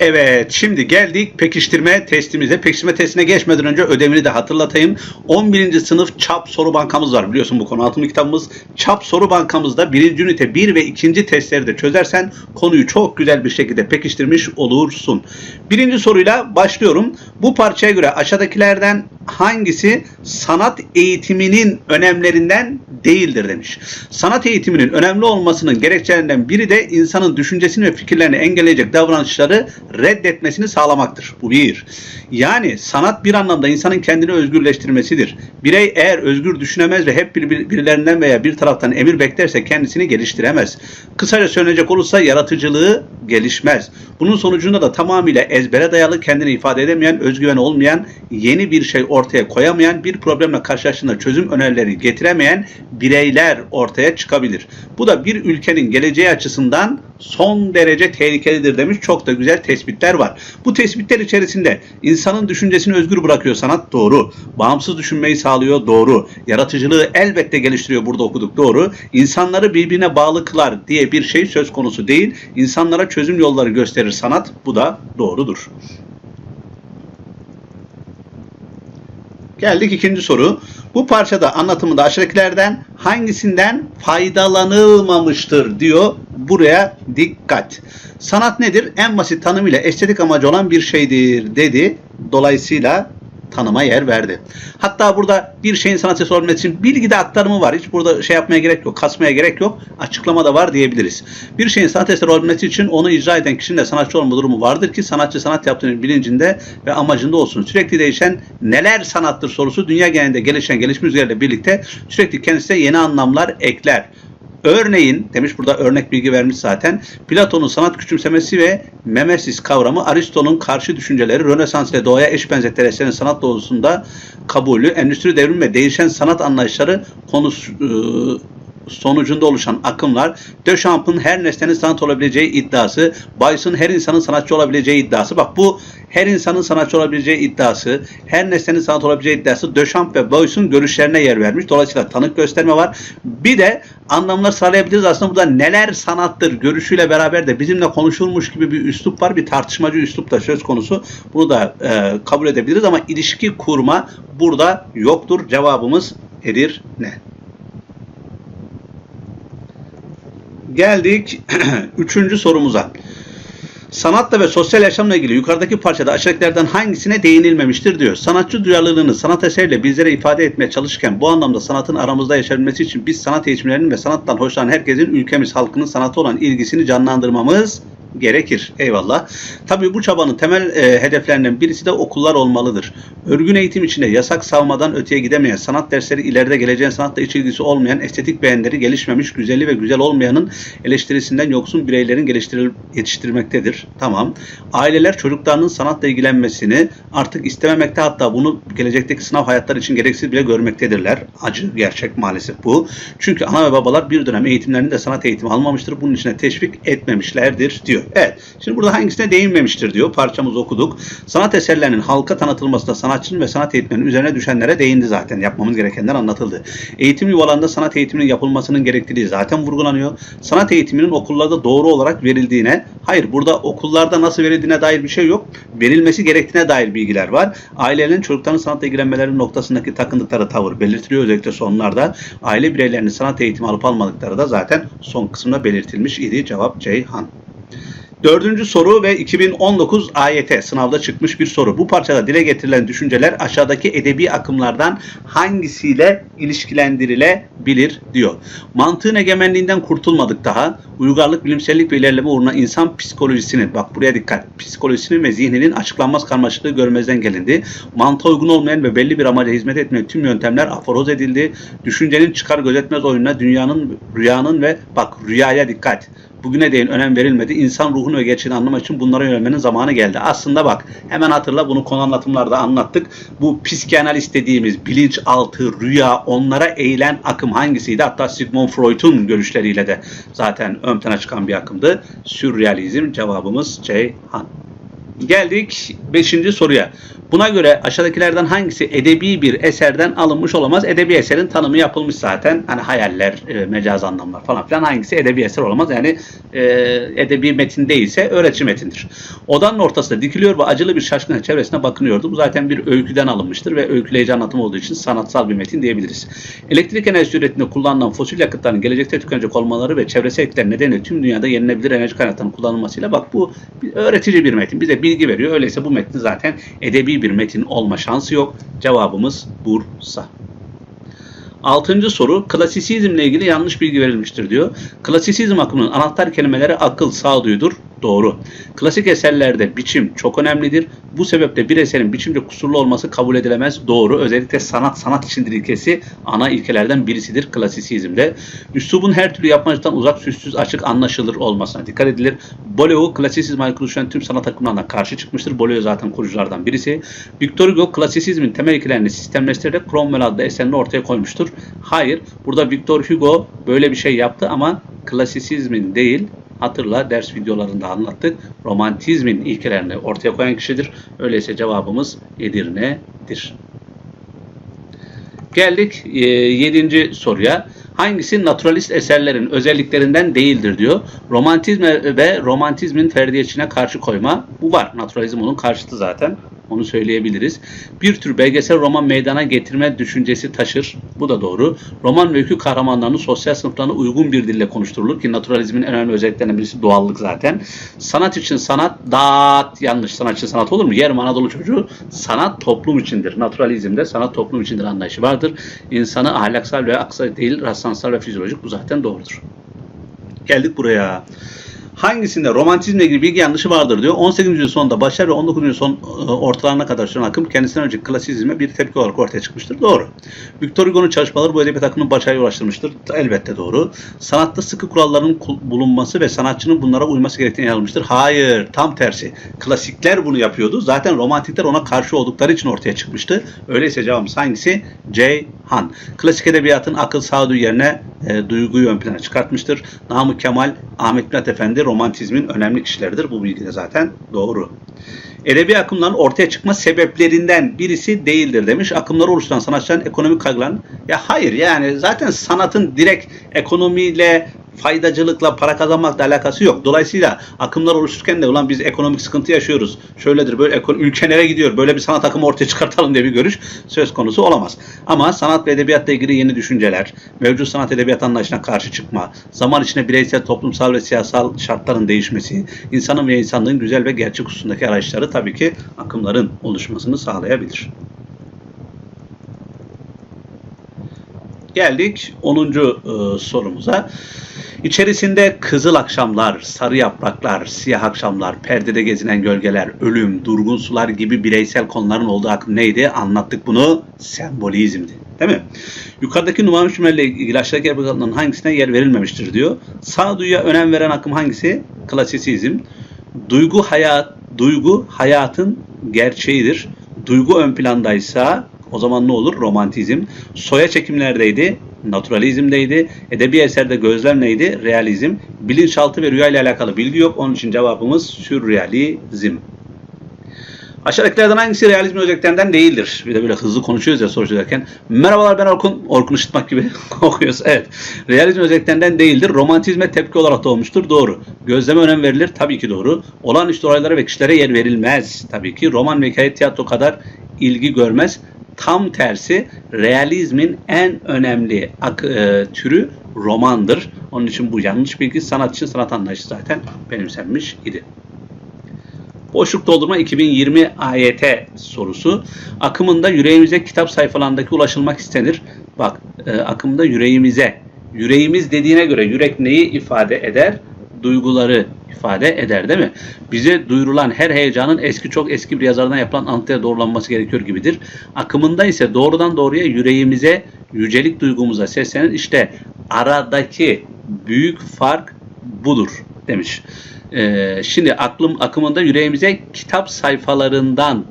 Evet, şimdi geldik pekiştirme testimize. Pekiştirme testine geçmeden önce ödevini de hatırlatayım. 11. sınıf çap soru bankamız var. Biliyorsun bu konu altın kitabımız. Çap soru bankamızda 1. ünite 1 ve 2. testleri de çözersen konuyu çok güzel bir şekilde pekiştirmiş olursun. Birinci soruyla başlıyorum. Bu parçaya göre aşağıdakilerden hangisi sanat eğitiminin önemlerinden değildir demiş. Sanat eğitiminin önemli olmasının gerekçelerinden biri de insanın düşüncesini ve fikirlerini engelleyecek davranışları reddetmesini sağlamaktır. Bu bir. Yani sanat bir anlamda insanın kendini özgürleştirmesidir. Birey eğer özgür düşünemez ve hep bir, bir- birilerinden veya bir taraftan emir beklerse kendisini geliştiremez. Kısaca söyleyecek olursa yaratıcılığı gelişmez. Bunun sonucunda da tamamıyla ezbere dayalı kendini ifade edemeyen, özgüven olmayan, yeni bir şey ortaya koyamayan, bir problemle karşılaştığında çözüm önerileri getiremeyen bireyler ortaya çıkabilir. Bu da bir ülkenin geleceği açısından son derece tehlikelidir demiş. Çok da güzel tespitler var. Bu tespitler içerisinde insanın düşüncesini özgür bırakıyor sanat doğru. Bağımsız düşünmeyi sağlıyor doğru. Yaratıcılığı elbette geliştiriyor burada okuduk doğru. İnsanları birbirine bağlı kılar diye bir şey söz konusu değil. İnsanlara çözüm yolları gösterir sanat. Bu da doğrudur. Geldik ikinci soru. Bu parçada anlatımında aşağıdakilerden hangisinden faydalanılmamıştır diyor. Buraya dikkat. Sanat nedir? En basit tanımıyla estetik amacı olan bir şeydir dedi. Dolayısıyla tanıma yer verdi. Hatta burada bir şeyin sanat eseri olabilmesi için bilgi de aktarımı var. Hiç burada şey yapmaya gerek yok, kasmaya gerek yok. Açıklama da var diyebiliriz. Bir şeyin sanat eseri olabilmesi için onu icra eden kişinin de sanatçı olma durumu vardır ki sanatçı sanat yaptığının bilincinde ve amacında olsun. Sürekli değişen neler sanattır sorusu dünya genelinde gelişen gelişme üzerinde birlikte sürekli kendisine yeni anlamlar ekler. Örneğin demiş burada örnek bilgi vermiş zaten. Platon'un sanat küçümsemesi ve memesis kavramı Aristo'nun karşı düşünceleri Rönesans ile doğaya eş benzetleri eserin sanat doğrusunda kabulü, endüstri devrimi ve değişen sanat anlayışları konusu e, sonucunda oluşan akımlar, Duchamp'ın her nesnenin sanat olabileceği iddiası, Beuys'un her insanın sanatçı olabileceği iddiası. Bak bu her insanın sanatçı olabileceği iddiası, her nesnenin sanat olabileceği iddiası Duchamp ve Beuys'un görüşlerine yer vermiş. Dolayısıyla tanık gösterme var. Bir de anlamlar sağlayabiliriz. Aslında burada neler sanattır görüşüyle beraber de bizimle konuşulmuş gibi bir üslup var. Bir tartışmacı üslup da söz konusu. Bunu da e, kabul edebiliriz ama ilişki kurma burada yoktur. Cevabımız Edir ne? Geldik üçüncü sorumuza. Sanatla ve sosyal yaşamla ilgili yukarıdaki parçada aşağıdakilerden hangisine değinilmemiştir diyor. Sanatçı duyarlılığını sanat eseriyle bizlere ifade etmeye çalışırken bu anlamda sanatın aramızda yaşayabilmesi için biz sanat eğitimlerinin ve sanattan hoşlanan herkesin ülkemiz halkının sanata olan ilgisini canlandırmamız gerekir. Eyvallah. Tabii bu çabanın temel e, hedeflerinden birisi de okullar olmalıdır. Örgün eğitim içinde yasak savmadan öteye gidemeyen, sanat dersleri ileride geleceğin sanatla iç ilgisi olmayan, estetik beğenileri gelişmemiş, güzeli ve güzel olmayanın eleştirisinden yoksun bireylerin geliştiril yetiştirmektedir. Tamam. Aileler çocuklarının sanatla ilgilenmesini artık istememekte hatta bunu gelecekteki sınav hayatları için gereksiz bile görmektedirler. Acı gerçek maalesef bu. Çünkü ana ve babalar bir dönem eğitimlerinde sanat eğitimi almamıştır. Bunun içine teşvik etmemişlerdir diyor. Evet. Şimdi burada hangisine değinmemiştir diyor. Parçamızı okuduk. Sanat eserlerinin halka tanıtılmasında sanatçının ve sanat eğitmeninin üzerine düşenlere değindi zaten. Yapmamız gerekenler anlatıldı. Eğitim yuvalarında sanat eğitiminin yapılmasının gerekliliği zaten vurgulanıyor. Sanat eğitiminin okullarda doğru olarak verildiğine, hayır burada okullarda nasıl verildiğine dair bir şey yok. Verilmesi gerektiğine dair bilgiler var. Ailelerin çocukların sanatla ilgilenmeleri noktasındaki takındıkları tavır belirtiliyor özellikle sonlarda. Aile bireylerinin sanat eğitimi alıp almadıkları da zaten son kısımda belirtilmiş idi. Cevap Ceyhan. Dördüncü soru ve 2019 AYT sınavda çıkmış bir soru. Bu parçada dile getirilen düşünceler aşağıdaki edebi akımlardan hangisiyle ilişkilendirilebilir diyor. Mantığın egemenliğinden kurtulmadık daha. Uygarlık, bilimsellik ve ilerleme uğruna insan psikolojisinin, bak buraya dikkat, psikolojisinin ve zihninin açıklanmaz karmaşıklığı görmezden gelindi. Mantığa uygun olmayan ve belli bir amaca hizmet etmeyen tüm yöntemler aforoz edildi. Düşüncenin çıkar gözetmez oyununa dünyanın, rüyanın ve bak rüyaya dikkat bugüne değin önem verilmedi. İnsan ruhunu ve gerçeğini anlamak için bunlara yönelmenin zamanı geldi. Aslında bak hemen hatırla bunu konu anlatımlarda anlattık. Bu psikanaliz dediğimiz bilinçaltı, rüya onlara eğilen akım hangisiydi? Hatta Sigmund Freud'un görüşleriyle de zaten ön plana çıkan bir akımdı. Sürrealizm cevabımız Ceyhan. Geldik 5. soruya. Buna göre aşağıdakilerden hangisi edebi bir eserden alınmış olamaz? Edebi eserin tanımı yapılmış zaten. Hani hayaller, e, mecaz anlamlar falan filan hangisi edebi eser olamaz? Yani e, edebi metin değilse öğretici metindir. Odanın ortasında dikiliyor ve acılı bir şaşkın çevresine bakınıyordu. Bu zaten bir öyküden alınmıştır ve öyküleyici anlatım olduğu için sanatsal bir metin diyebiliriz. Elektrik enerjisi üretiminde kullanılan fosil yakıtların gelecekte tükenecek olmaları ve çevresel etkiler nedeniyle tüm dünyada yenilebilir enerji kaynaklarının kullanılmasıyla bak bu bir öğretici bir metin. Bize bilgi veriyor. Öyleyse bu metnin zaten edebi bir metin olma şansı yok. Cevabımız Bursa. Altıncı soru klasisizmle ilgili yanlış bilgi verilmiştir diyor. Klasisizm akımının anahtar kelimeleri akıl, sağduyudur. Doğru. Klasik eserlerde biçim çok önemlidir. Bu sebeple bir eserin biçimde kusurlu olması kabul edilemez. Doğru. Özellikle sanat sanat içindir ilkesi ana ilkelerden birisidir klasisizmde. Üslubun her türlü yapmacıktan uzak, süssüz, açık, anlaşılır olmasına dikkat edilir. Boleo klasisizme düşen tüm sanat akımlarına karşı çıkmıştır. Boleo zaten kuruculardan birisi. Victor Hugo klasisizmin temel ilkelerini sistemleştirerek Cromwell adlı eserini ortaya koymuştur. Hayır. Burada Victor Hugo böyle bir şey yaptı ama klasisizmin değil hatırla ders videolarında anlattık. Romantizmin ilkelerini ortaya koyan kişidir. Öyleyse cevabımız Edirne'dir. Geldik 7. soruya. Hangisi naturalist eserlerin özelliklerinden değildir diyor. Romantizm ve romantizmin ferdiyetçine karşı koyma. Bu var. Naturalizm onun karşıtı zaten. Onu söyleyebiliriz. Bir tür belgesel roman meydana getirme düşüncesi taşır. Bu da doğru. Roman ve öykü kahramanlarının sosyal sınıflarına uygun bir dille konuşturulur ki naturalizmin en önemli özelliklerinden birisi doğallık zaten. Sanat için sanat dağıt yanlış. Sanat için sanat olur mu? Yerim Anadolu çocuğu. Sanat toplum içindir. Naturalizmde sanat toplum içindir anlayışı vardır. İnsanı ahlaksal ve aksal değil rastlansal ve fizyolojik bu zaten doğrudur. Geldik buraya hangisinde romantizmle ilgili bilgi yanlışı vardır diyor. 18. yüzyıl sonunda başlar ve 19. yüzyıl son e, ortalarına kadar süren akım kendisinden önce klasizme bir tepki olarak ortaya çıkmıştır. Doğru. Victor Hugo'nun çalışmaları bu edebiyat akımını başarıya ulaştırmıştır. Elbette doğru. Sanatta sıkı kuralların bulunması ve sanatçının bunlara uyması gerektiğini yazılmıştır. Hayır. Tam tersi. Klasikler bunu yapıyordu. Zaten romantikler ona karşı oldukları için ortaya çıkmıştı. Öyleyse cevabımız hangisi? C. Han. Klasik edebiyatın akıl sağduyu yerine e, duyguyu ön plana çıkartmıştır. Namık Kemal, Ahmet Mithat Efendi romantizmin önemli kişileridir. Bu bilgi de zaten doğru. Edebi akımların ortaya çıkma sebeplerinden birisi değildir demiş. Akımları oluşturan sanatçıların ekonomik kaygıların ya hayır yani zaten sanatın direkt ekonomiyle faydacılıkla, para kazanmakla alakası yok. Dolayısıyla akımlar oluştururken de ulan biz ekonomik sıkıntı yaşıyoruz. Şöyledir böyle ülke nereye gidiyor? Böyle bir sanat akımı ortaya çıkartalım diye bir görüş söz konusu olamaz. Ama sanat ve edebiyatla ilgili yeni düşünceler, mevcut sanat edebiyat anlayışına karşı çıkma, zaman içinde bireysel, toplumsal ve siyasal şartların değişmesi, insanın ve insanlığın güzel ve gerçek hususundaki araçları tabii ki akımların oluşmasını sağlayabilir. Geldik 10. E, sorumuza. İçerisinde kızıl akşamlar, sarı yapraklar, siyah akşamlar, perdede gezinen gölgeler, ölüm, durgun sular gibi bireysel konuların olduğu akım neydi? Anlattık bunu. Sembolizmdi. Değil mi? Yukarıdaki numaralı cümlelerle ilgili aşağıdaki yapılarından hangisine yer verilmemiştir diyor. Sağduyuya önem veren akım hangisi? Klasisizm. Duygu hayat, duygu hayatın gerçeğidir. Duygu ön plandaysa o zaman ne olur? Romantizm. Soya çekimlerdeydi. Naturalizmdeydi. Edebi eserde gözlem neydi? Realizm. Bilinçaltı ve rüya ile alakalı bilgi yok. Onun için cevabımız sürrealizm. Aşağıdakilerden hangisi realizm özelliklerinden değildir? Bir de böyle hızlı konuşuyoruz ya soru çözerken. Merhabalar ben Orkun. Orkun ışıtmak gibi okuyoruz. Evet. Realizm özelliklerinden değildir. Romantizme tepki olarak doğmuştur. Doğru. Gözleme önem verilir. Tabii ki doğru. Olağanüstü olaylara ve kişilere yer verilmez. Tabii ki. Roman ve hikaye tiyatro kadar ilgi görmez. Tam tersi realizmin en önemli e, türü romandır. Onun için bu yanlış bilgi sanat için sanat anlayışı zaten benimsenmiş idi. Boşluk doldurma 2020 AYT sorusu. Akımında yüreğimize kitap sayfalarındaki ulaşılmak istenir. Bak e, akımda yüreğimize. Yüreğimiz dediğine göre yürek neyi ifade eder? Duyguları ifade eder değil mi? Bize duyurulan her heyecanın eski çok eski bir yazardan yapılan anlatıya doğrulanması gerekiyor gibidir. Akımında ise doğrudan doğruya yüreğimize, yücelik duygumuza seslenir. İşte aradaki büyük fark budur demiş. Ee, şimdi aklım akımında yüreğimize kitap sayfalarından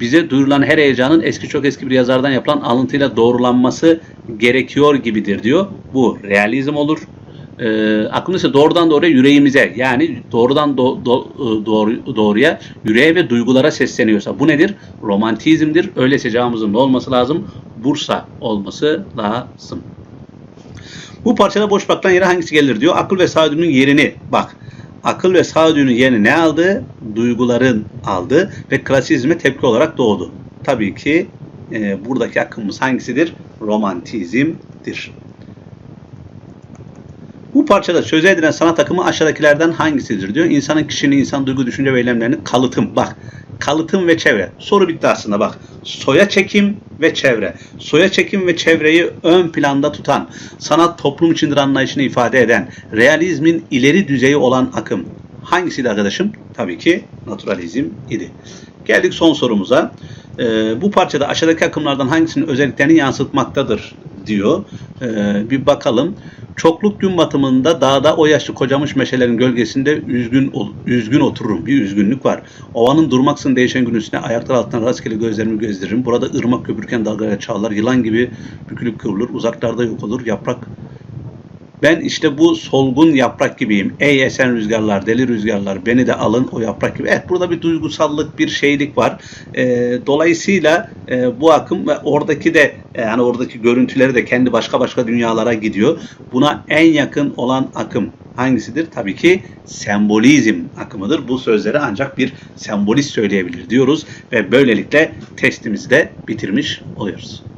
bize duyurulan her heyecanın eski çok eski bir yazardan yapılan alıntıyla doğrulanması gerekiyor gibidir diyor. Bu realizm olur. E, aklımızda doğrudan doğruya yüreğimize yani doğrudan do- do- e, doğru, doğruya yüreğe ve duygulara sesleniyorsa bu nedir? Romantizmdir. Öyleyse cevabımızın ne olması lazım? Bursa olması lazım. Bu parçada boş bırakılan yere hangisi gelir diyor. Akıl ve sağduyunun yerini bak. Akıl ve sağduyunun yerini ne aldı? Duyguların aldı ve klasizme tepki olarak doğdu. Tabii ki e, buradaki akımımız hangisidir? Romantizmdir. Bu parçada söze edilen sanat akımı aşağıdakilerden hangisidir diyor. İnsanın kişinin insan duygu, düşünce ve eylemlerinin kalıtım. Bak kalıtım ve çevre. Soru bitti aslında bak. Soya çekim ve çevre. Soya çekim ve çevreyi ön planda tutan, sanat toplum içindir anlayışını ifade eden, realizmin ileri düzeyi olan akım. Hangisiydi arkadaşım? Tabii ki naturalizm idi. Geldik son sorumuza. Ee, bu parçada aşağıdaki akımlardan hangisinin özelliklerini yansıtmaktadır diyor. Ee, bir bakalım. Çokluk gün batımında dağda o yaşlı kocamış meşelerin gölgesinde üzgün üzgün otururum. Bir üzgünlük var. Ovanın durmaksın değişen gün üstüne ayaklar altından rastgele gözlerimi gezdiririm. Burada ırmak köpürken dalgalara çağlar. Yılan gibi bükülüp kıvrılır. Uzaklarda yok olur. Yaprak ben işte bu solgun yaprak gibiyim. Ey esen rüzgarlar, deli rüzgarlar beni de alın o yaprak gibi. Evet burada bir duygusallık, bir şeylik var. Ee, dolayısıyla e, bu akım ve oradaki de e, yani oradaki görüntüleri de kendi başka başka dünyalara gidiyor. Buna en yakın olan akım hangisidir? Tabii ki sembolizm akımıdır. Bu sözleri ancak bir sembolist söyleyebilir diyoruz ve böylelikle testimizi de bitirmiş oluyoruz.